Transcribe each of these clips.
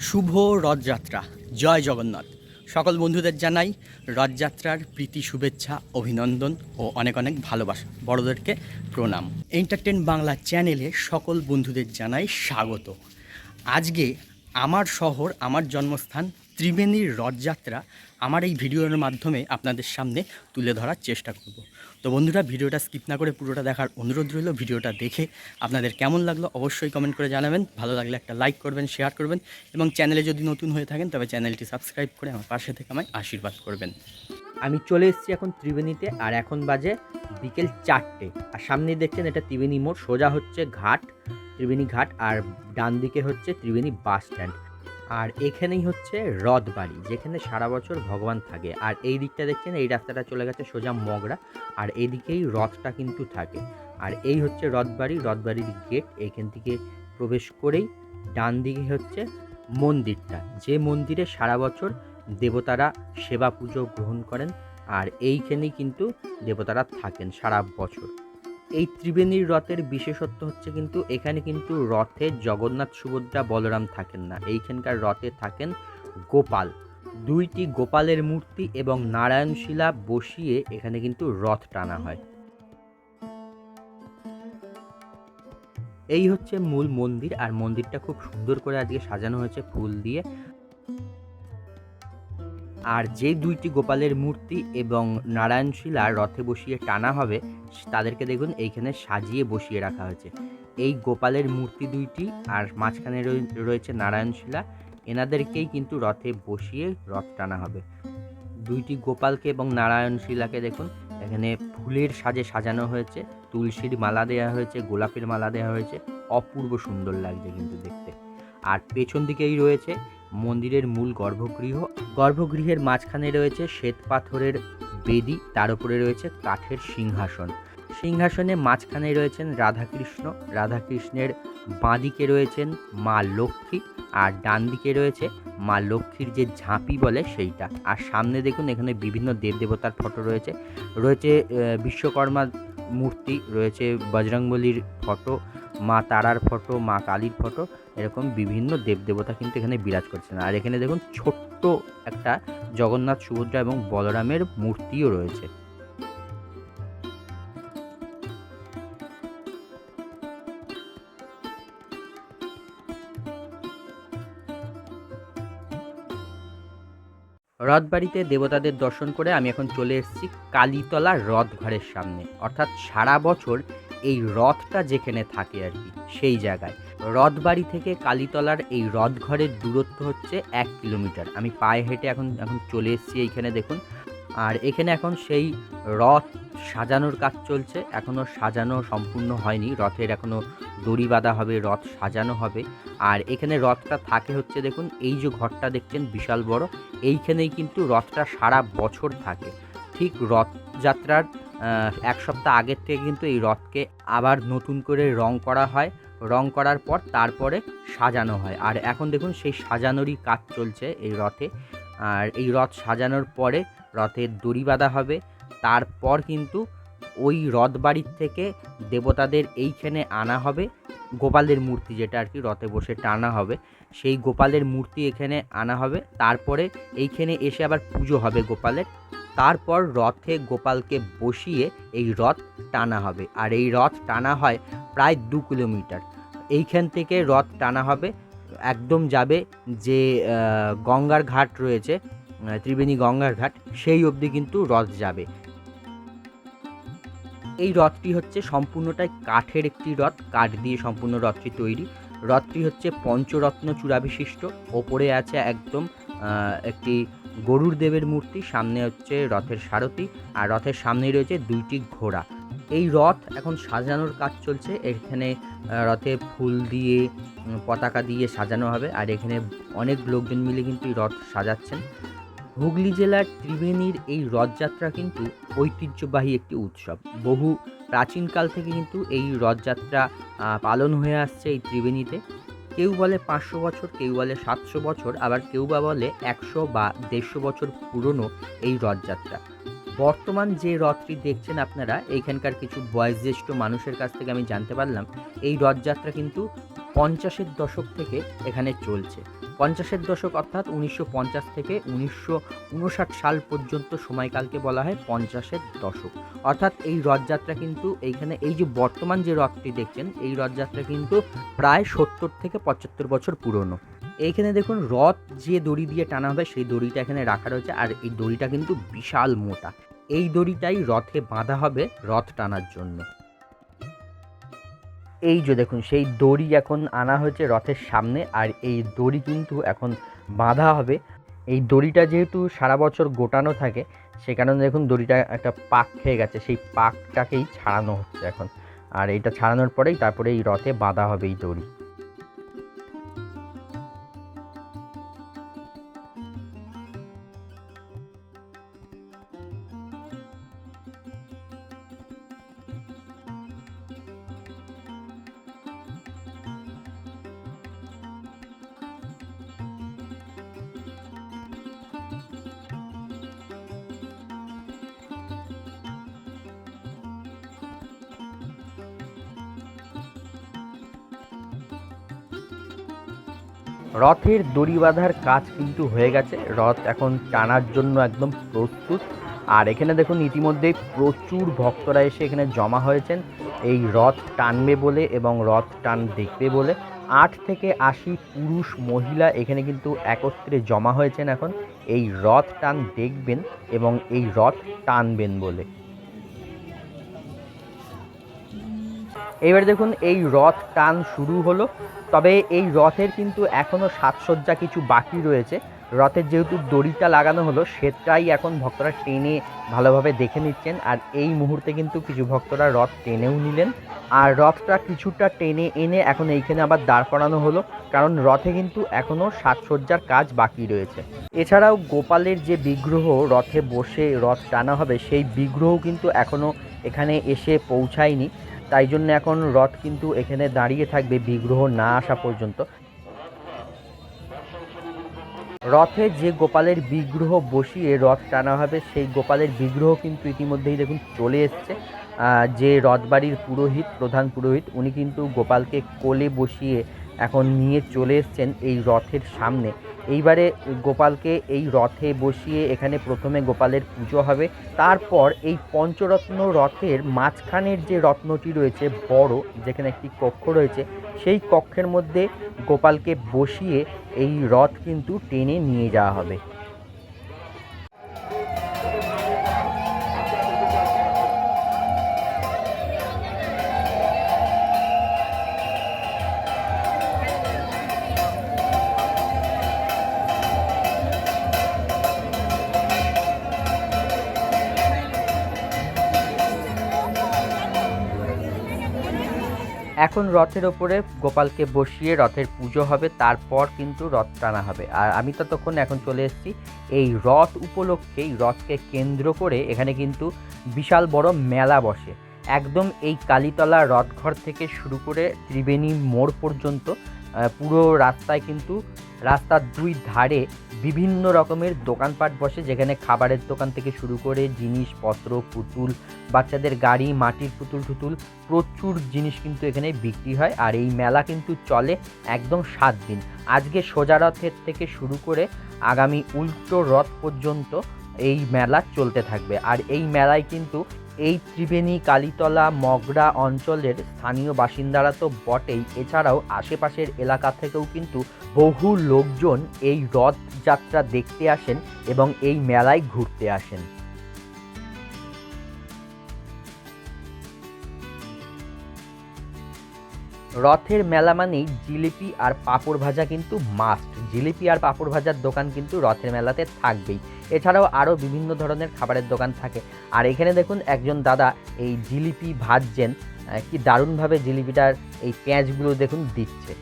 শুভ রথযাত্রা। জয় জগন্নাথ। সকল বন্ধুদের জানাই রথযাত্রার প্রীতি, শুভেচ্ছা, অভিনন্দন ও অনেক অনেক ভালোবাসা। বড়দেরকে প্রণাম। এন্টারটেন বাংলা চ্যানেলে সকল বন্ধুদের জানাই স্বাগত। আজকে আমার শহর, আমার জন্মস্থান ত্রিবেণীর রথযাত্রা আমার এই ভিডিওর মাধ্যমে আপনাদের সামনে তুলে ধরার চেষ্টা করব। তো বন্ধুরা, ভিডিওটা স্কিপ না করে পুরোটা দেখার অনুরোধ রইল। ভিডিওটা দেখে আপনাদের কেমন লাগল অবশ্যই কমেন্ট করে জানাবেন। ভালো লাগলে একটা লাইক করবেন শেয়ার করবেন এবং চ্যানেলে যদি নতুন হয়ে থাকেন, তবে চ্যানেলটি সাবস্ক্রাইব করে আমার পাশে থেকে আমায় আশীর্বাদ করবেন। আমি চলে এসেছি এখন ত্রিবেণীতে, আর এখন বাজে বিকেল চারটে। আর সামনে দেখছেন এটা ত্রিবেণী মোড়, সোজা হচ্ছে ঘাট, ত্রিবেণী ঘাট, আর ডান দিকে হচ্ছে ত্রিবেণী বাস স্ট্যান্ড আর এখানেই হচ্ছে রথ বাড়ি, যেখানে সারা বছর ভগবান থাকে। আর এই দিকটা দেখছেন, এই রাস্তাটা চলে গেছে সোজা মগরা, আর এইদিকেই রথটা কিন্তু থাকে। আর এই হচ্ছে রথবাড়ি রথবাড়ির গেট এইখান থেকে প্রবেশ করেই ডান দিকে হচ্ছে মন্দিরটা। যে মন্দিরে সারা বছর দেবতারা সেবা পুজো গ্রহণ করেন, আর এইখানেই কিন্তু দেবতারা থাকেন সারা বছর। এই ত্রিবেণীর রথের বিশেষত্ব হচ্ছে কিন্তু এখানে কিন্তু রথে জগন্নাথ সুভদ্রা বলরাম থাকেন না। এইখানকার রথে থাকেন গোপাল। দুইটি গোপালের মূর্তি এবং নারায়ণশিলা বসিয়ে এখানে কিন্তু রথ টানা হয়। এই হচ্ছে মূল মন্দির আর মন্দিরটা খুব সুন্দর করে আজকে সাজানো হয়েছে ফুল দিয়ে। আর যে দুইটি গোপালের মূর্তি এবং নারায়ণশিলা রথে বসিয়ে টানা হবে, তাদেরকে দেখুন এইখানে সাজিয়ে বসিয়ে রাখা হয়েছে। এই গোপালের মূর্তি দুইটি আর মাঝখানে রয়ে- রয়েছে নারায়ণশিলা এনাদেরকেই কিন্তু রথে বসিয়ে রথ টানা হবে। দুইটি গোপালকে এবং নারায়ণশিলাকে দেখুন, এখানে ফুলের সাজে সাজানো হয়েছে, তুলসীর মালা দেওয়া হয়েছে, গোলাপের মালা দেওয়া হয়েছে, অপূর্ব সুন্দর লাগছে কিন্তু দেখতে। আর পেছন দিকেই রয়েছে মন্দিরের মূল গর্ভগৃহ। গর্ভগৃহের মাঝখানে রয়েছে শ্বেত পাথরের বেদি, তার উপরে রয়েছে কাঠের সিংহাসন। সিংহাসনে মাঝখানে রয়েছেন রাধাকৃষ্ণ। রাধাকৃষ্ণের বাঁদিকে রয়েছেন মা লক্ষ্মী আর ডান দিকে রয়েছে মা লক্ষ্মীর যে ঝাঁপি বলে সেইটা। আর সামনে দেখুন, এখানে বিভিন্ন দেবদেবতার ফটো রয়েছে। রয়েছে বিশ্বকর্মা মূর্তি রয়েছে, বজরংবলির ফটো, মা তারার ফটো, মা কালীর ফটো, এরকম বিভিন্ন দেবদেবতা কিন্তু এখানে বিরাজ করছেন। আর এখানে দেখুন ছোট্ট একটা জগন্নাথ, সুভদ্রা এবং বলরামের মূর্তিও রয়েছে। রথবাড়িতে দেবতাদের দর্শন করে আমি এখন চলে এসেছি কালীতলা রথ ঘরের সামনে। অর্থাৎ সারা বছর এই রথটা যেখানে থাকে আর কি, সেই জায়গায়। রথবাড়ি থেকে কালীতলার এই রথঘরের দূরত্ব হচ্ছে এক কিলোমিটার। আমি পায়ে হেঁটে এখন এখন চলে এসেছি এইখানে দেখুন। আর এখানে এখন সেই রথ সাজানোর কাজ চলছে। এখনও সাজানো সম্পূর্ণ হয়নি। রথের এখনও দড়ি বাঁধা হবে, রথ সাজানো হবে। আর এখানে রথটা থাকে হচ্ছে দেখুন, এই যে ঘরটা দেখছেন, বিশাল বড়, এইখানেই কিন্তু রথটা সারা বছর থাকে। ঠিক রথযাত্রার এক সপ্তাহ আগের থেকে কিন্তু এই রথকে আবার নতুন করে রং করা হয়। রং করার পর তারপরে সাজানো হয়। আর এখন দেখুন, সেই সাজানোরই কাজ চলছে এই রথে। আর এই রথ সাজানোর পরে রথের দড়ি বাঁধা হবে। তারপর কিন্তু ওই রথ বাড়ির থেকে দেবতাদের এইখানে আনা হবে। গোপালের মূর্তি যেটা আর কি, রথে বসে টানা হবে। সেই গোপালের মূর্তি এখানে আনা হবে। তারপরে এইখানে এসে আবার পুজো হবে গোপালের। তারপর রথে গোপালকে বসিয়ে এই রথ টানা হবে। আর এই রথ টানা হয় প্রায় দু কিলোমিটার। এইখান থেকে রথ টানা হবে। একদম যাবে যে গঙ্গার ঘাট রয়েছে। ত্রিবেণী গঙ্গার ঘাট, সেই অবধি কিন্তু রথ যাবে। এই রথটি হচ্ছে সম্পূর্ণটাই কাঠের একটি রথ, কাঠ দিয়ে সম্পূর্ণ রথটি তৈরি। রথটি হচ্ছে পঞ্চরত্ন চূড়া বিশিষ্ট ওপরে আছে একদম একটি গরুর দেবের মূর্তি, সামনে হচ্ছে রথের সারথি, আর রথের সামনেই রয়েছে দুইটি ঘোড়া। এই রথ এখন সাজানোর কাজ চলছে, এখানে রথে ফুল দিয়ে পতাকা দিয়ে সাজানো হবে, আর এখানে অনেক লোকজন মিলে কিন্তু রথ সাজাচ্ছেন। হুগলি জেলার ত্রিবেণীর এই রথযাত্রা কিন্তু ঐতিহ্যবাহী একটি উৎসব। বহু প্রাচীনকাল থেকে কিন্তু এই রথযাত্রা পালন হয়ে আসছে এই ত্রিবেণীতে। কেউ বলে পাঁচশো বছর, কেউ বলে সাতশো বছর, আবার কেউ বা বলে একশো বা দেড়শো বছর পুরনো এই রথযাত্রা। বর্তমান যে রথটি দেখছেন আপনারা এইখানকার কিছু বয়োজ্যেষ্ঠ মানুষের কাছ থেকে আমি জানতে পারলাম, এই রথযাত্রা কিন্তু পঞ্চাশের দশক থেকে এখানে চলছে। পঞ্চাশের দশক অর্থাৎ উনিশশো পঞ্চাশ থেকে উনিশশো উনষাট সাল পর্যন্ত সময়কালকে বলা হয় পঞ্চাশের দশক। অর্থাৎ এই রথযাত্রা কিন্তু এইখানে এই যে বর্তমান যে রথটি দেখছেন, এই রথযাত্রা কিন্তু প্রায় সত্তর থেকে পঁচাত্তর বছর পুরনো। এইখানে দেখুন, রথ যে দড়ি দিয়ে টানা হবে, সেই দড়িটা এখানে রাখা রয়েছে আর এই দড়িটা কিন্তু বিশাল মোটা। এই দড়িটাই রথে বাঁধা হবে রথ টানার জন্য। এই যে দেখুন, সেই দড়ি এখন আনা হয়েছে রথের সামনে, আর এই দড়ি কিন্তু এখন বাঁধা হবে। এই দড়িটা যেহেতু সারা বছর গোটানো থাকে, সে কারণে দেখুন দড়িটা একটা পাক খেয়ে গেছে, সেই পাকটাকেই ছাড়ানো হচ্ছে এখন। আর এইটা ছাড়ানোর পরেই তারপরে এই রথে বাঁধা হবে এই দড়ি। রথের দড়ি বাঁধার কাজ কিন্তু হয়ে গেছে। রথ এখন টানার জন্য একদম প্রস্তুত। আর এখানে দেখুন, ইতিমধ্যেই প্রচুর ভক্তরা এসে এখানে জমা হয়েছেন। এই রথ টানবে বলে এবং রথ টান দেখবে বলে আট থেকে আশি পুরুষ মহিলা এখানে কিন্তু একত্রে জমা হয়েছেন এখন। এই রথ টান দেখবেন এবং এই রথ টানবেন বলে। এবার দেখুন, এই রথ টান শুরু হলো। তবে এই রথের কিন্তু এখনও সাজসজ্জা কিছু বাকি রয়েছে। রথের যেহেতু দড়িটা লাগানো হলো, সেটাই এখন ভক্তরা টেনে ভালোভাবে দেখে নিচ্ছেন। আর এই মুহূর্তে কিন্তু কিছু ভক্তরা রথ টেনেও নিলেন। আর রথটা কিছুটা টেনে এনে এখন এইখানে আবার দাঁড় করানো হলো। কারণ রথে কিন্তু এখনও সাজসজ্জার কাজ বাকি রয়েছে। এছাড়াও গোপালের যে বিগ্রহ রথে বসে রথ টানা হবে, সেই বিগ্রহ কিন্তু এখনও এখানে এসে পৌঁছায়নি। তাই জন্য এখন রথ কিন্তু এখানে দাঁড়িয়ে থাকবে, বিগ্রহ না আসা পর্যন্ত। রথে যে গোপালের বিগ্রহ বসিয়ে রথ টানা হবে, সেই গোপালের বিগ্রহ কিন্তু ইতিমধ্যেই দেখুন চলে এসছে। যে রথবাড়ির পুরোহিত, প্রধান পুরোহিত, উনি কিন্তু গোপালকে কোলে বসিয়ে এখন নিয়ে চলে এসছেন এই রথের সামনে। এইবারে গোপালকে এই রথে বসিয়ে এখানে প্রথমে গোপালের পুজো হবে। তারপর এই পঞ্চরত্ন রথের মাঝখানের যে রত্নটি রয়েছে বড়, যেখানে একটি কক্ষ রয়েছে, সেই কক্ষের মধ্যে গোপালকে বসিয়ে এই রথ কিন্তু টেনে নিয়ে যাওয়া হবে। এখন রথের ওপরে গোপালকে বসিয়ে রথের পুজো হবে, তারপর কিন্তু রথ টানা হবে। আর আমি ততক্ষণ এখন চলে এসেছি এই রথ উপলক্ষেই রথকে কেন্দ্র করে এখানে কিন্তু বিশাল বড় মেলা বসে। একদম এই কালীতলা রথঘর থেকে শুরু করে ত্রিবেণী মোড় পর্যন্ত পুরো রাস্তায় কিন্তু রাস্তার দুই ধারে বিভিন্ন রকমের দোকানপাট বসে, যেখানে খাবারের দোকান থেকে শুরু করে জিনিসপত্র, পুতুল, বাচ্চাদের গাড়ি, মাটির পুতুল টুতুল, প্রচুর জিনিস কিন্তু এখানে বিক্রি হয়। আর এই মেলা কিন্তু চলে একদম সাত দিন। আজকে সোজা রথের থেকে শুরু করে আগামী উল্টো রথ পর্যন্ত এই মেলা চলতে থাকবে। আর এই মেলায় কিন্তু এই ত্রিবেণী, কালীতলা, মগরা অঞ্চলের স্থানীয় বাসিন্দারা তো বটেই। এছাড়াও আশেপাশের এলাকা থেকেও কিন্তু বহু লোকজন এই রথযাত্রা দেখতে আসেন এবং এই মেলায় ঘুরতে আসেন। রথের মেলা মানেই জিলিপি আর পাঁপড় ভাজা কিন্তু মাস্ট জিলিপি আর পাঁপড় ভাজার দোকান কিন্তু রথের মেলাতে থাকবেই। এছাড়াও আরও বিভিন্ন ধরনের খাবারের দোকান থাকে। আর এখানে দেখুন, একজন দাদা এই জিলিপি ভাজছেন কি দারুণভাবে জিলিপিটার এই পেঁয়াজগুলো দেখুন দিচ্ছে।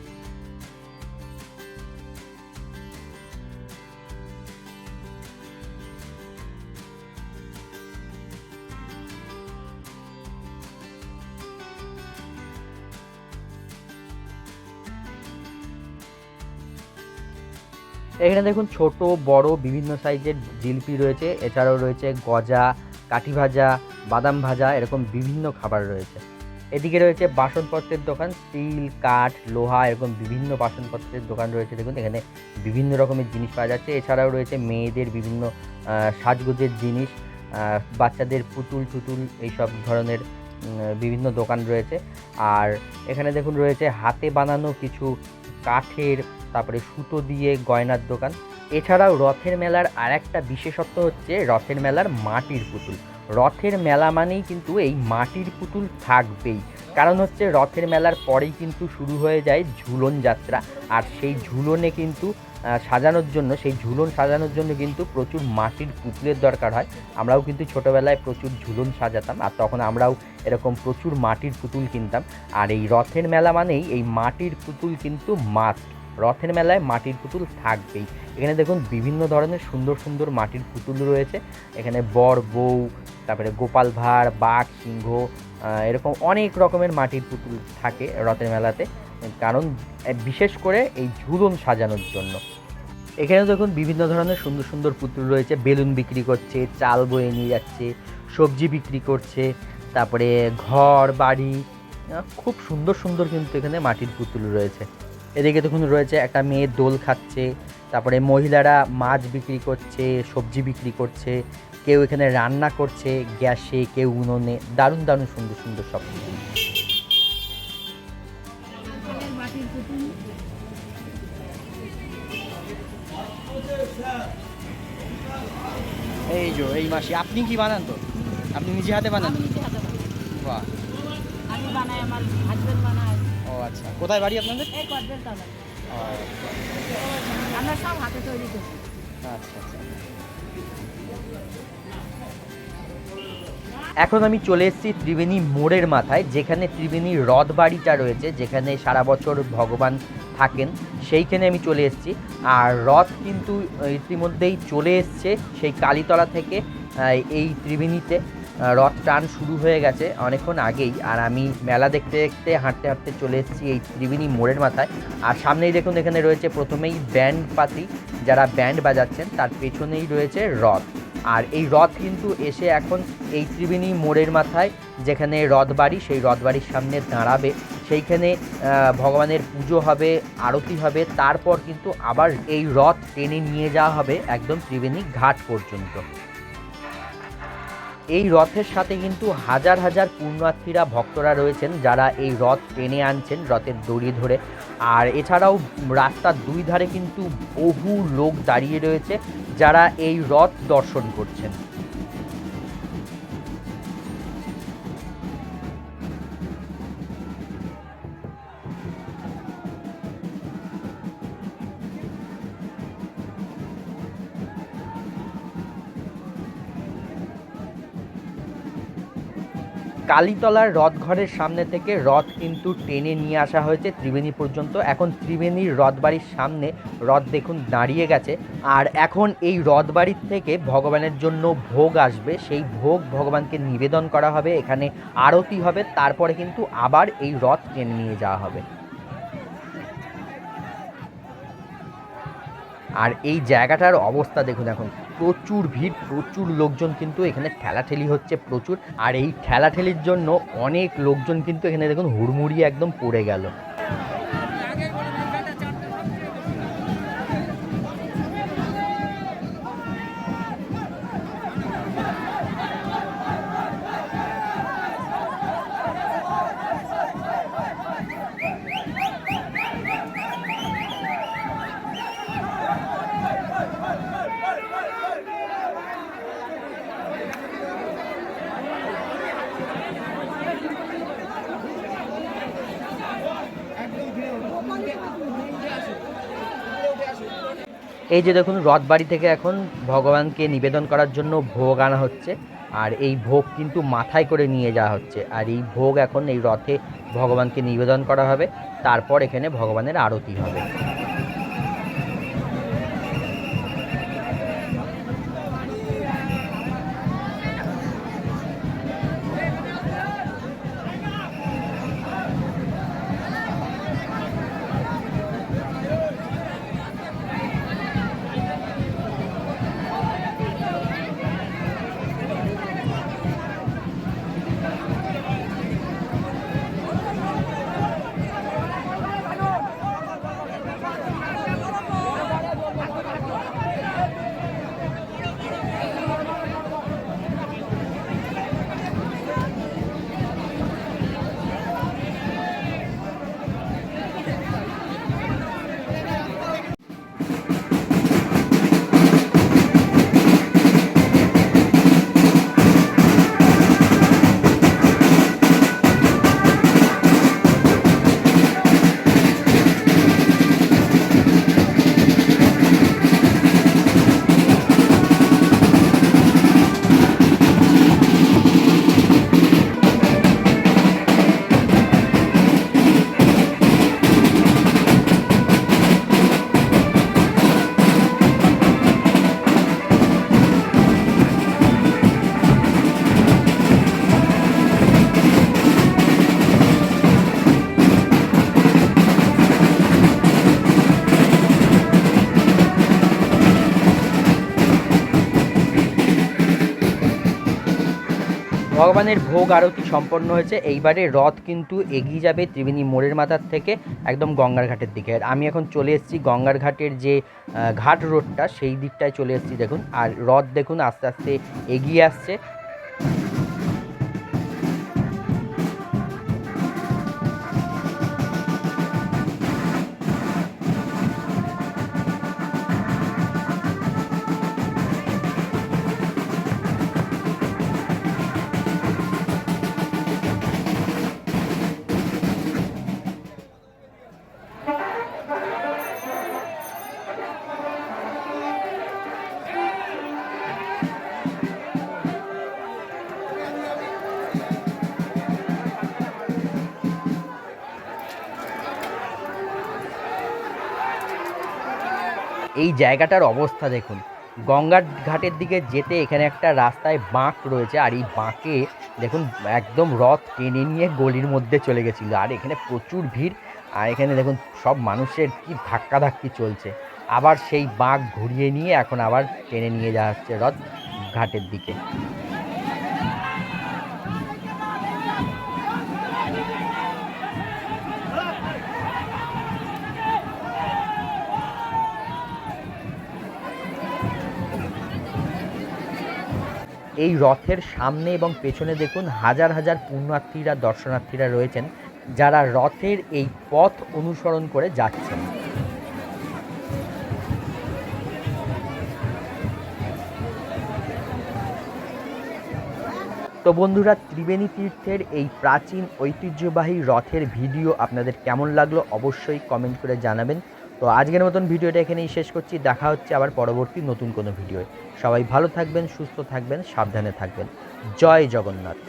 এখানে দেখুন ছোট, বড়, বিভিন্ন সাইজের জিলিপি রয়েছে। এছাড়াও রয়েছে গজা, কাঠি ভাজা, বাদাম ভাজা, এরকম বিভিন্ন খাবার রয়েছে। এদিকে রয়েছে বাসনপত্রের দোকান, স্টিল, কাঠ, লোহা, এরকম বিভিন্ন বাসনপত্রের দোকান রয়েছে। দেখুন, এখানে বিভিন্ন রকমের জিনিস পাওয়া যাচ্ছে। এছাড়াও রয়েছে মেয়েদের বিভিন্ন সাজগোজের জিনিস বাচ্চাদের পুতুল টুতুল, এইসব ধরনের বিভিন্ন দোকান রয়েছে। আর এখানে দেখুন রয়েছে হাতে বানানো কিছু কাঠের তারপরে সুতো দিয়ে গয়নার দোকান। এছাড়াও রথের মেলার আর একটা বিশেষত্ব হচ্ছে রথের মেলার মাটির পুতুল। রথের মেলা মানেই কিন্তু এই মাটির পুতুল থাকবেই। কারণ হচ্ছে রথের মেলার পরেই কিন্তু শুরু হয়ে যায় ঝুলন যাত্রা। আর সেই ঝুলনে কিন্তু সাজানোর জন্য, সেই ঝুলন সাজানোর জন্য কিন্তু প্রচুর মাটির পুতুলের দরকার হয়। আমরাও কিন্তু ছোটোবেলায় প্রচুর ঝুলন সাজাতাম আর তখন আমরাও এরকম প্রচুর মাটির পুতুল কিনতাম। আর এই রথের মেলা মানেই এই মাটির পুতুল কিন্তু মাস্ট রথের মেলায় মাটির পুতুল থাকবেই। এখানে দেখুন বিভিন্ন ধরনের সুন্দর সুন্দর মাটির পুতুল রয়েছে। এখানে বর, বউ, তারপরে গোপাল ভাঁড়, বাঘ, সিংহ এরকম অনেক রকমের মাটির পুতুল থাকে রথের মেলাতে, কারণ বিশেষ করে এই ঝুলন সাজানোর জন্য। এখানে দেখুন বিভিন্ন ধরনের সুন্দর সুন্দর পুতুল রয়েছে। বেলুন বিক্রি করছে, চাল বয়ে নিয়ে যাচ্ছে, সবজি বিক্রি করছে, তারপরে ঘর, বাড়ি খুব সুন্দর সুন্দর কিন্তু এখানে মাটির পুতুল রয়েছে। এদিকে দেখুন রয়েছে একটা মেয়ে দোল খাচ্ছে তারপরে মহিলারা মাছ বিক্রি করছে সবজি বিক্রি করছে কেউ এখানে রান্না করছে গ্যাসে কেউ উনুনে দারুণ দারুণ সুন্দর সুন্দর সব। এই যে এই মাসি আপনি কি বানান তো? আপনি নিজে হাতে বানান। বাহ। আমি বানাই আমার হাজবেন্ড বানায়। আচ্ছা। কোথায় বাড়ি আপনাদের? এই কদবেল তলা। আমরা সব হাতে তৈরি করছি আচ্ছা আচ্ছা এখন আমি চলে এসেছি ত্রিবেণী মোড়ের মাথায় যেখানে ত্রিবেণী রথ বাড়িটা রয়েছে যেখানে সারা বছর ভগবান থাকেন সেইখানে আমি চলে এসেছি। আর রথ কিন্তু ইতিমধ্যেই চলে এসছে সেই কালীতলা থেকে এই ত্রিবেণীতে। রথ টান শুরু হয়ে গেছে অনেকক্ষণ আগেই। আর আমি মেলা দেখতে দেখতে হাঁটতে হাঁটতে চলে এসেছি এই ত্রিবেণী মোড়ের মাথায়। আর সামনেই দেখুন, এখানে রয়েছে প্রথমেই ব্যান্ড পাতি। যারা ব্যান্ড বাজাচ্ছেন, তার পেছনেই রয়েছে রথ। আর এই রথ কিন্তু এসে এখন এই ত্রিবেণী মোড়ের মাথায়, যেখানে রথ বাড়ি, সেই রথ বাড়ির সামনে দাঁড়াবে। সেইখানে ভগবানের পুজো হবে, আরতি হবে। তারপর কিন্তু আবার এই রথ টেনে নিয়ে যাওয়া হবে একদম ত্রিবেণী ঘাট পর্যন্ত। এই রথের সাথে কিন্তু হাজার হাজার পুণ্যার্থীরা, ভক্তরা রয়েছেন যারা এই রথ টেনে আনছেন, রথের দড়ি ধরে। আর এছাড়াও রাস্তার দুই ধারে কিন্তু বহু লোক দাঁড়িয়ে রয়েছে যারা এই রথ দর্শন করছেন। কালীতলার রথঘরের সামনে থেকে রথ কিন্তু টেনে নিয়ে আসা হয়েছে ত্রিবেণী পর্যন্ত। এখন ত্রিবেণীর রথবাড়ির সামনে রথ দেখুন দাঁড়িয়ে গেছে। আর এখন এই রথবাড়ির থেকে ভগবানের জন্য ভোগ আসবে। সেই ভোগ ভগবানকে নিবেদন করা হবে, এখানে আরতি হবে, তারপরে কিন্তু আবার এই রথ টেনে নিয়ে যাওয়া হবে। আর এই জায়গাটার অবস্থা দেখুন এখন প্রচুর ভিড়, প্রচুর লোকজন কিন্তু এখানে ঠেলাঠেলি হচ্ছে প্রচুর। আর এই ঠেলাঠেলির জন্য অনেক লোকজন কিন্তু এখানে দেখুন, হুড়মুড়িয়ে একদম পড়ে গেল। এই যে দেখুন, রথবাড়ি থেকে এখন ভগবানকে নিবেদন করার জন্য ভোগ আনা হচ্ছে, আর এই ভোগ কিন্তু মাথায় করে নিয়ে যাওয়া হচ্ছে। আর এই ভোগ এখন এই রথে ভগবানকে নিবেদন করা হবে, তারপর এখানে ভগবানের আরতি হবে। ভগবানের ভোগ আরতি সম্পন্ন হয়েছে। এইবারে রথ কিন্তু এগিয়ে যাবে ত্রিবেণী মোড়ের মাথার থেকে একদম গঙ্গার ঘাটের দিকে। আর আমি এখন চলে এসেছি গঙ্গার ঘাটের যে ঘাট রোডটা, সেই দিকটায় চলে এসেছি, দেখুন। আর রথ দেখুন, আস্তে আস্তে এগিয়ে আসছে। জায়গাটার অবস্থা দেখুন। গঙ্গার ঘাটের দিকে যেতে এখানে একটা রাস্তায় বাঁক রয়েছে আর এই বাঁকে দেখুন একদম রথ টেনে নিয়ে গলির মধ্যে চলে গেছিল। আর এখানে প্রচুর ভিড় আর এখানে দেখুন সব মানুষের কি ধাক্কাধাক্কি চলছে। আবার সেই বাঁক ঘুরিয়ে নিয়ে এখন আবার টেনে নিয়ে যাওয়া হচ্ছে রথ ঘাটের দিকে। এই রথের সামনে এবং পেছনে দেখুন হাজার হাজার পুণ্যার্থীরা, দর্শনার্থীরা রয়েছেন, যারা রথের এই পথ অনুসরণ করে যাচ্ছেন। তো বন্ধুরা, ত্রিবেণী তীর্থের এই প্রাচীন ঐতিহ্যবাহী রথের ভিডিও আপনাদের কেমন লাগল অবশ্যই কমেন্ট করে জানাবেন। তো আজকের মতন ভিডিওটা এখানেই শেষ করছি। দেখা হচ্ছে আবার পরবর্তী নতুন কোনো ভিডিও সবাই ভালো থাকবেন, সুস্থ থাকবেন, সাবধানে থাকবেন। জয় জগন্নাথ।